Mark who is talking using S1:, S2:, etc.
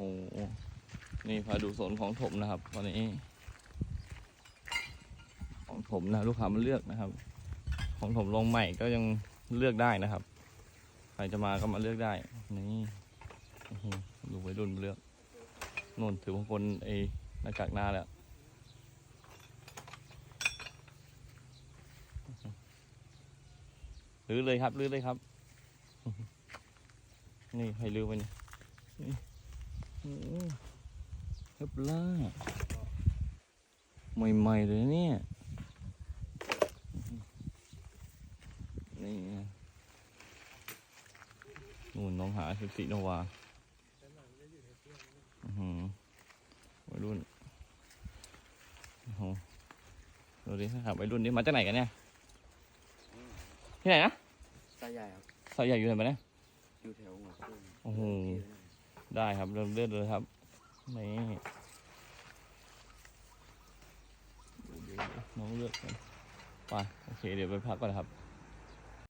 S1: หนี่พาดูโซนของถมนะครับตอนนี้ ของถมนะลูกค้ามาเลือกนะครับ ของถมลงใหม่ก็ยังเลือกได้นะครับ ใครจะมาก็มาเลือกได้ นี่ดูไว้รุ่นเลือกนนถือบางคนไอ้หน้ากากหน้าแล้วลื้อเลยครับลื้อเลยครับ นี่ให้ลื้อไปนี่นี่โอ้โห เรียบล่าใหม่ๆเลยนะเนี่ยนี่ไงนู่นน้องหาสิบสี่โนวาอื้อหือวัยรุ่นโอ้โหดูดิครับวัยรุ่นนี่มาจากไหนกันเนี่ย ที่ไหนนะ
S2: ตาใหญ่ครับ
S1: ซอยใหญ่อยู่ไหนมาเนี่ย
S2: อยู่แถวหัวตุ้ง
S1: โอ้โห ได้ครับเริ่มเลือดเลยครับนี่น้องเลือกกันไปโอเคเดี๋ยวไปพักก่อนครับ